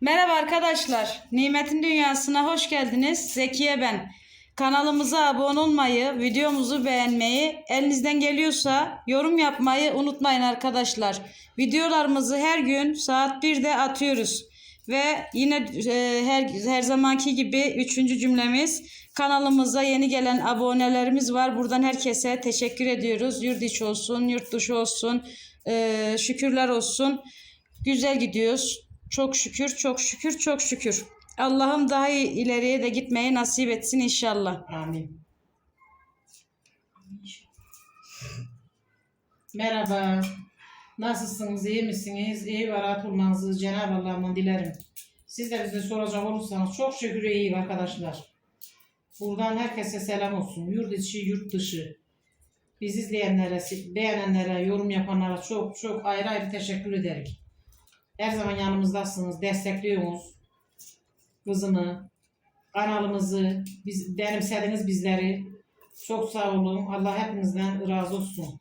Merhaba arkadaşlar. Nimetin Dünyası'na hoş geldiniz. Zekiye ben. Kanalımıza abone olmayı, videomuzu beğenmeyi, elinizden geliyorsa yorum yapmayı unutmayın arkadaşlar. Videolarımızı her gün saat 1'de atıyoruz. Ve yine e, her her zamanki gibi üçüncü cümlemiz kanalımıza yeni gelen abonelerimiz var. Buradan herkese teşekkür ediyoruz. Yurt içi olsun, yurt dışı olsun, e, şükürler olsun. Güzel gidiyoruz. Çok şükür, çok şükür, çok şükür. Allah'ım daha iyi ileriye de gitmeyi nasip etsin inşallah. Amin. Merhaba. Nasılsınız? iyi misiniz? İyi ve rahat olmanızı Cenab-ı Allah'ımdan dilerim. Siz de bize soracak olursanız çok şükür iyi arkadaşlar. Buradan herkese selam olsun. Yurt içi, yurt dışı. Biz izleyenlere, beğenenlere, yorum yapanlara çok çok ayrı ayrı teşekkür ederim. Her zaman yanımızdasınız, destekliyorsunuz. Kızımı, kanalımızı, biz, benimsediniz bizleri. Çok sağ olun. Allah hepinizden razı olsun.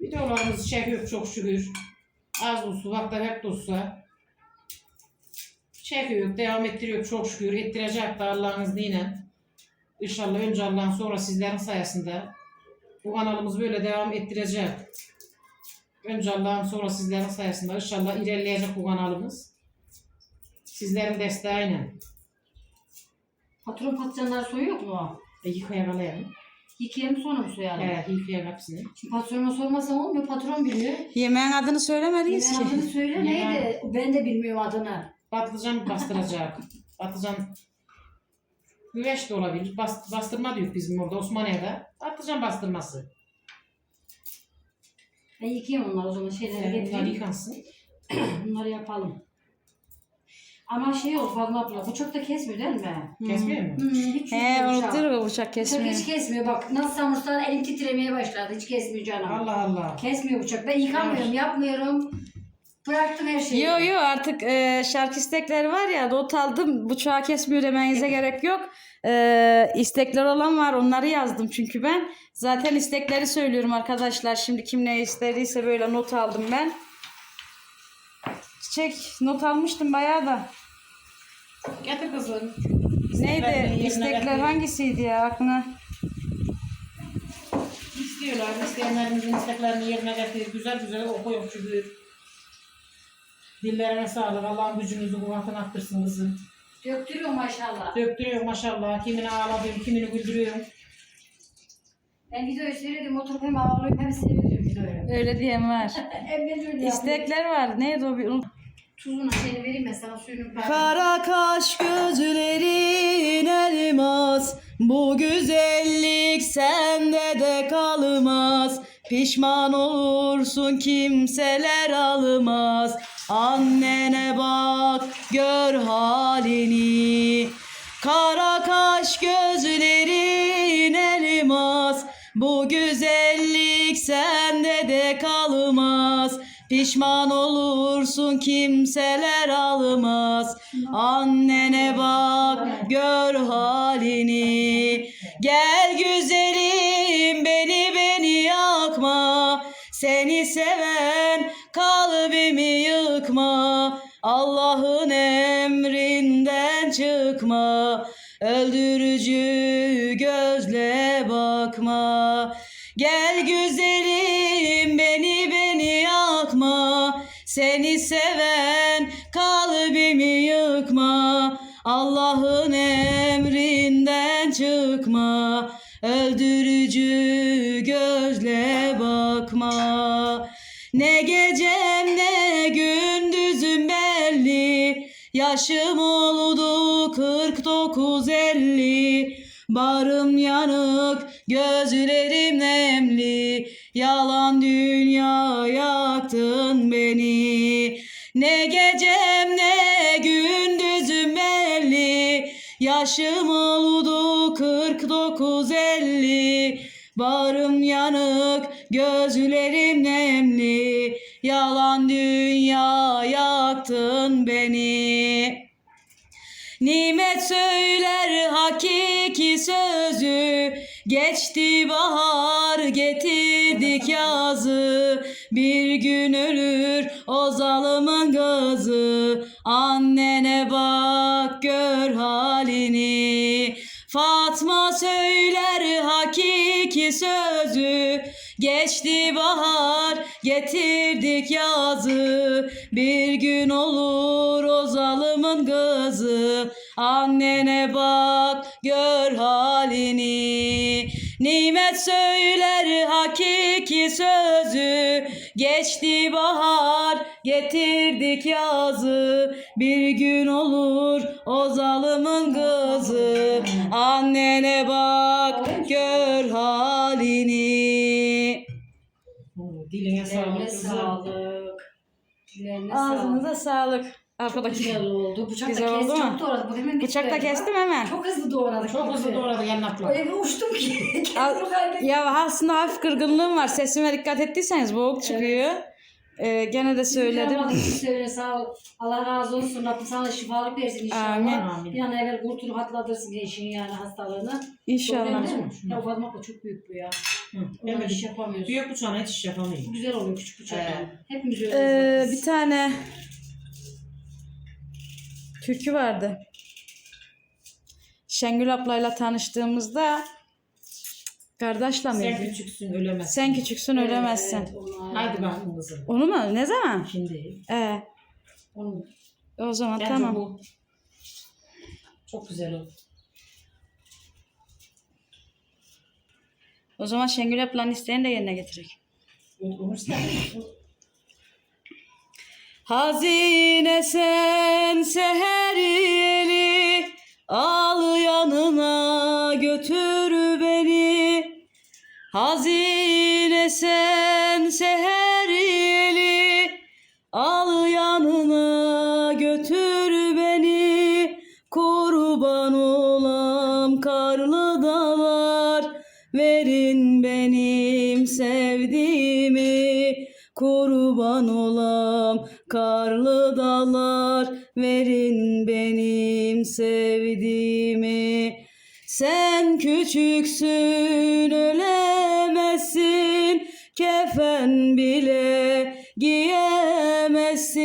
Videolarımızı çekiyor çok şükür. Az olsa, vakti hep olsa. Çekiyor, devam ettiriyor çok şükür. Ettirecek de Allah'ın izniyle. İnşallah önce Allah'ın sonra sizlerin sayesinde. Bu kanalımız böyle devam ettirecek. Önce Allah'ın sonra sizlerin sayesinde inşallah ilerleyecek bu kanalımız. Sizlerin desteğiyle. Patron patlıcanları soyuyor mu? E, yıkayalım. Yıkayalım sonra mı soyalım? Evet, yıkayalım hepsini. Şimdi patrona sormasam olmuyor. Patron biliyor. Yemeğin adını söylemediniz Yemeğin adını ki. söyle neydi? Ben de bilmiyorum adını. Patlıcan bastıracak. Patlıcan güveç de olabilir. Bas, bastırma diyor bizim orada Osmaniye'de. Patlıcan bastırması. Ben yıkayayım onları o zaman şeyleri bunlar getireyim. yıkansın. Bunları yapalım. Ama şey olur Fatma abla bıçak da kesmiyor değil mi? Kesmiyor mu? Hmm, hiç He kesmiyor bıçak. unutur bıçak Bıçak kesmiyor. hiç kesmiyor bak nasıl samursa elim titremeye başladı hiç kesmiyor canım. Allah Allah. Kesmiyor bıçak ben yıkamıyorum yapmıyorum. Bıraktım her şeyi. Yo yo artık e, şarkı istekleri var ya not aldım bıçağı kesmiyor demenize gerek yok. E, istekler olan var onları yazdım çünkü ben. Zaten istekleri söylüyorum arkadaşlar şimdi kim ne istediyse böyle not aldım ben. Çiçek not almıştım bayağı da. Getir kızım. Neydi istekler hangisiydi ya aklına? İstiyorlar. İsteyenlerimizin isteklerini yerine getir. Güzel güzel okuyun şükür. Dillerine sağlık. Allah'ın gücünüzü kuvvetini arttırsın kızım. Döktürüyor maşallah. Döktürüyor maşallah. Kimini ağlatıyorum, kimini güldürüyorum. Ben videoyu seyrediyorum oturup hem ağlıyorum hem seyrediyorum videoyu. Öyle diyen var. Ben. İstekler var. Neydi o bir. Tuzunu seni vereyim ben sana suyunu bırak. Kara kaş gözlerin elmas Bu güzellik sende de kalmaz Pişman olursun kimseler almaz Annene bak gör halini. Kara kaş gözlerin elmas. Bu güzellik sende de kalmaz. Pişman olursun kimseler almaz. Annene bak gör halini. Gel güzelim beni beni yakma. Seni seven kalbimi yıkma Allah'ın emrinden çıkma. Öldürücü gözle bakma. Gel güzelim beni beni yakma. Seni seven kalbimi yıkma. Allah'ın emrinden çıkma. Öldürücü gözle bakma. Ne gecem Yaşım oldu 49 elli. Barım yanık, gözlerim nemli. Yalan dünya yaktın beni. Ne gecem ne gündüzüm belli. Yaşım oldu 49 elli. Barım yanık, gözlerim nemli. Yalan dünya yaktın beni Nimet söyler hakiki sözü. Geçti bahar getirdik yazı. Bir gün ölür o zalımın kızı annene bak gör halini. Fatma söyler hakiki sözü Geçti bahar getirdik yazı. Bir gün olur o zalımın kızı Annene bak gör halini. Nimet söyler hakiki sözü. Geçti bahar getirdik yazı. Bir gün olur o zalımın kızı Annene bak Ellerine sağlık. Sağlık. Ağzınıza sağlık arkadaşlar. Güzel oldu. Bıçak Güzel oldu mu? çok doğradık. Bu hemen Bıçakla bitmedi. kestim hemen. Çok hızlı doğradık. Çok hızlı doğradı yanakla. Öyle bir uçtum ki. Al- Kendimi kaybettim. Ya aslında hafif kırgınlığım var. Sesime dikkat ettiyseniz boğuk çıkıyor. Ee, gene de söyledim. Allah'ın söyle sağ ol. Allah razı olsun. Rabbim sana şifalık versin inşallah. Amin. Amin. Bir an evvel kurtulup atlatırsın gençliğin yani hastalığını. İnşallah. Değil mi? Hı. Ya ufalmak da çok büyük bu ya. Hı, Ona evet. iş yapamıyorsun. Büyük bıçağına hiç iş yapamıyor. Güzel oluyor küçük bıçak. Evet. yani. Hepimiz öyle. Ee, bir tane türkü vardı. Şengül ablayla tanıştığımızda kardeşle Sen miydi? küçüksün ölemezsin. Sen küçüksün Evet, ölemezsin. evet, onlar- Haydi bakalım kızım. Onu mu? Ne zaman? Şimdi. Ee, Onu- o zaman Bence tamam. bu çok güzel oldu. O zaman Şengül ablanın isteğini de yerine getirek. Hazine sen seher yeli Al yanına götür beni. Hazine sen seher yeli Al yanına götür beni. Kurban olam karlı dağlar Verin benim sevdiğimi Kurban olam. Karlı dağlar Verin benim sevdiğimi. Sen küçüksün ölemezsin. Kefen bile giyemezsin.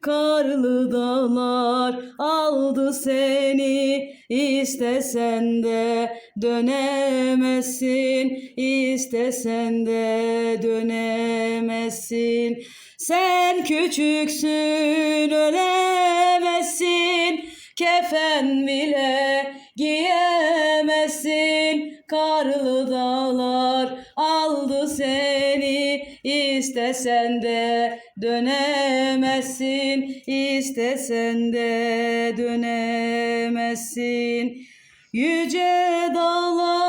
Karlı dağlar aldı seni istesen de dönemezsin istesen de dönemezsin sen küçüksün ölemezsin kefen bile giyemezsin karlı dağlar aldı seni. İstesen de dönemezsin istesen de dönemezsin yüce dağlar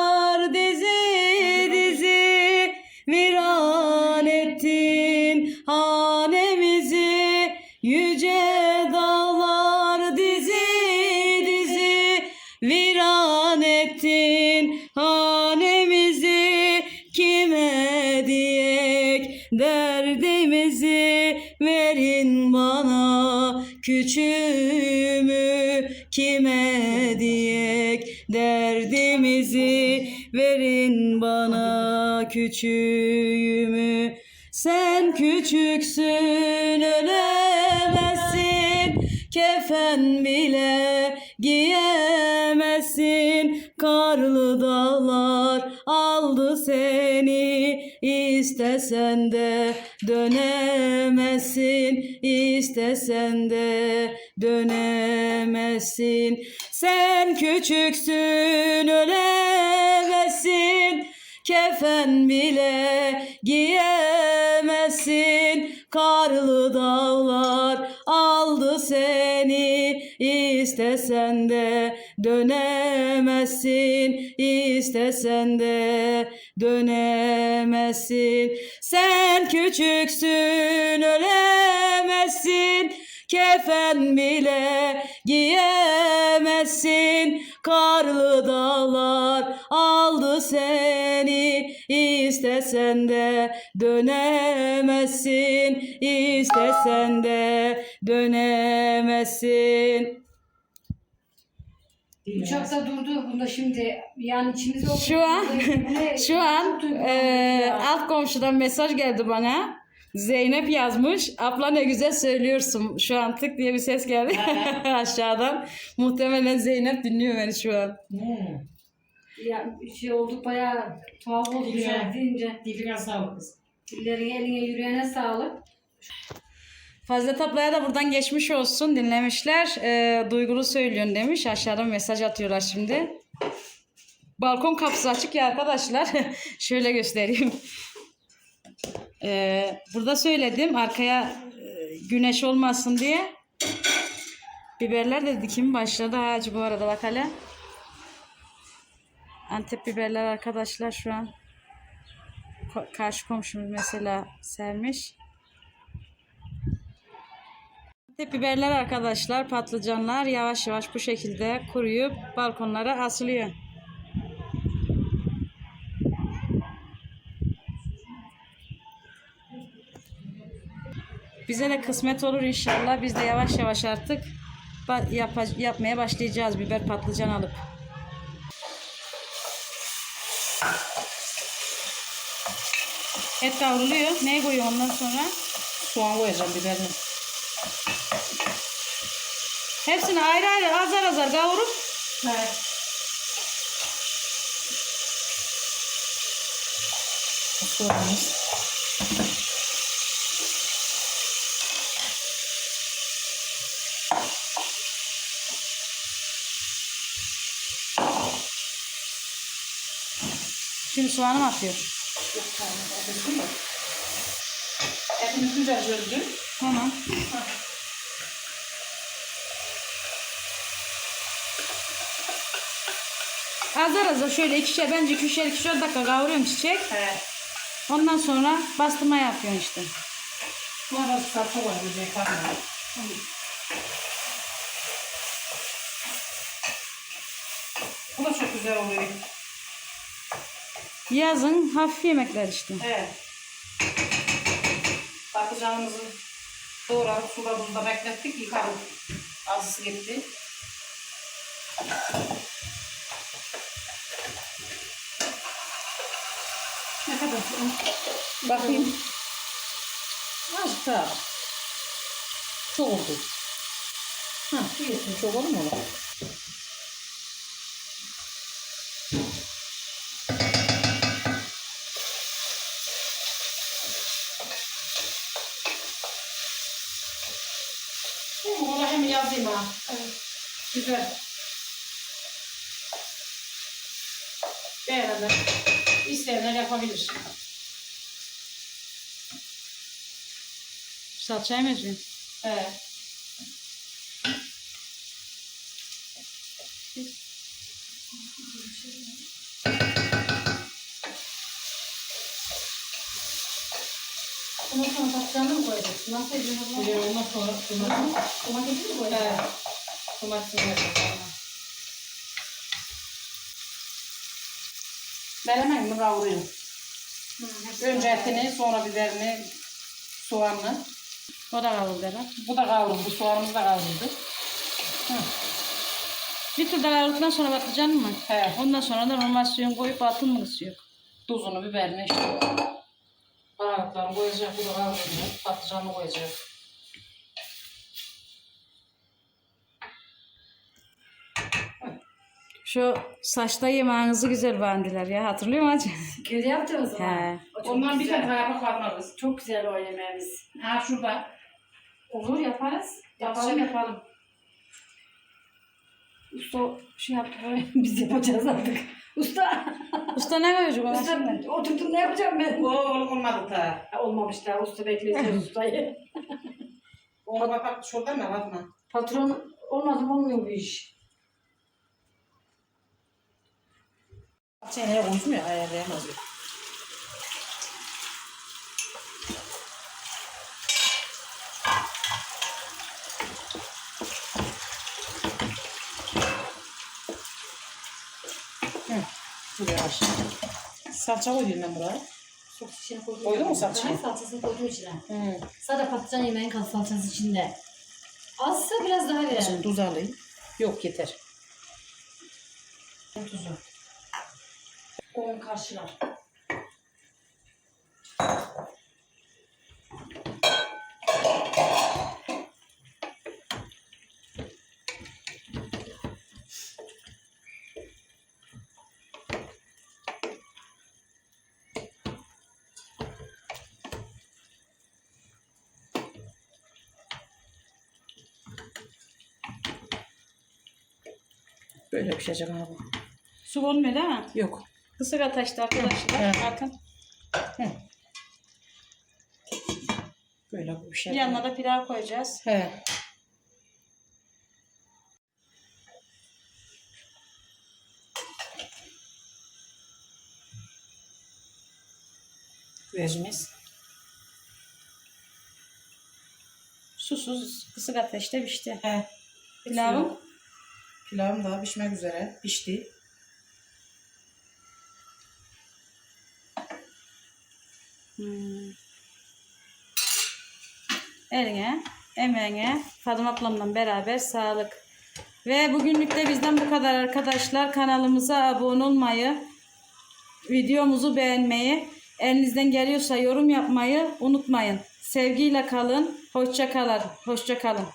bana küçüğümü. Sen küçüksün ölemezsin. Kefen bile giyemezsin. Karlı dağlar aldı seni. İstesen de dönemezsin. İstesen de dönemezsin. Sen küçüksün ölemezsin kefen bile giyemezsin. Karlı dağlar aldı seni. İstesen de dönemezsin. İstesen de dönemezsin. Sen küçüksün ölemezsin. Kefen bile giyemezsin. Karlı dağlar aldı seni istesen de dönemezsin istesen de dönemezsin Uçakta durdu. Bunda şimdi yani içimize Şu an- şu an eee alt komşudan mesaj geldi bana Zeynep yazmış. Abla ne güzel söylüyorsun. Şu an tık diye bir ses geldi aşağıdan. Muhtemelen Zeynep dinliyor beni şu an. Hmm. Ya şey olduk bayağı tuhaf oldu Biliyorum. şarkı deyince. Diline sağlık kız. Dillerine eline yüreğine sağlık. Fazla Tapla'ya da buradan geçmiş olsun dinlemişler. Ee, duygulu söylüyorsun demiş. Aşağıdan mesaj atıyorlar şimdi. Balkon kapısı açık ya arkadaşlar. Şöyle göstereyim. Ee, burada söyledim arkaya e, güneş olmasın diye. Biberler de dikim başladı ağacı bu arada bak hele. Antep biberler arkadaşlar şu an. Karşı komşumuz mesela sermiş. Antep biberler arkadaşlar, patlıcanlar yavaş yavaş bu şekilde kuruyup balkonlara asılıyor. Bize de kısmet olur inşallah. Biz de yavaş yavaş artık yapa- yapmaya başlayacağız biber patlıcan alıp. Et kavruluyor. Ne koyuyor ondan sonra? Soğan koyacağım biberini. Hepsini ayrı ayrı azar azar kavurup Evet. Soğanımız. Şimdi soğanı mı atıyor? Etimiz güzel öldü. Tamam. Azar azar şöyle ikişer bence ikişer ikişer dakika kavuruyorum çiçek. He. Ondan sonra bastırma yapıyorsun işte. Bu arada salça koyacak. Bakma. Bu da çok güzel oluyor. Yazın hafif yemekler işte. Evet. Patlıcanımızı doğradık, suda beklettik, yıkadık. Azısı gitti. Ne kadar? Bakayım. Azıcık daha. Çok oldu. Ha. Çok olur mu? Bunu hem yazayım ha. Güzel. Beğenenler, isteyenler yapabilir. Salçayı mı ezeyim? Evet. Ondan sonra patlıcanı mı koyacaksın? Nasıl? Bir de ondan sonra domates. Domatesi mi koyacaksın? Evet. Domatesini yapacağım. Menemen mi kavuruyorum? Hı, hepsi Önce var. etini, sonra biberini, soğanını. O da kavruldu herhalde. Bu da kavruldu, soğanımız da kavruldu. Hı. Bir tur da kavrulduktan sonra patlıcan mı? He. Ondan sonra da normal suyun koyup altın mı ısıyor? Tuzunu, biberini işte. Baharatlarını koyacak, bu da kavruldu. Patlıcanını koyacak. Şu saçta yemeğinizi güzel beğendiler ya. Hatırlıyor musun hacı? Kötü yaptın o zaman. He. O çok Ondan bir güzel. tane kayapak varmarız. Çok güzel o yemeğimiz. Ha şurada. Olur yaparız. Yapalım Yapalım. yapalım. Usta şey yaptı böyle biz yapacağız artık. Usta, Usta ne koyacak ona usta şimdi? oturdum ne yapacağım ben? O olmadı ta. Ha, Olmamış daha usta bekleyeceğiz ustayı. Ona bak bak şurada mı bakma. Patron olmadı mı olmuyor bu iş. Çeneye konuşmuyor ayarlayamaz. Buraya aşağı. Salça koydum ben buraya. Sos içine koydum. Koydun mu salçayı? Ben salçasını koydum içine. Hı. Sadece patlıcan yemeğin kalı salçası içinde. Azsa biraz daha verelim. Şimdi tuz alayım. Yok yeter. Tuzu. Onun karşılar. Böyle pişecek abi. Su olmuyor değil mi? Yok. Kısık ateşte arkadaşlar. Evet. Bakın. Böyle bu pişer. Yanına da pilav koyacağız. He. Güvecimiz. Susuz kısık ateşte pişti. He. Pilavım Pilavım daha pişmek üzere. Pişti. Hmm. Eline, emeğine, Fatıma ablamla beraber sağlık. Ve bugünlük de bizden bu kadar arkadaşlar. Kanalımıza abone olmayı, videomuzu beğenmeyi, elinizden geliyorsa yorum yapmayı unutmayın. Sevgiyle kalın, hoşça kalın, hoşça kalın.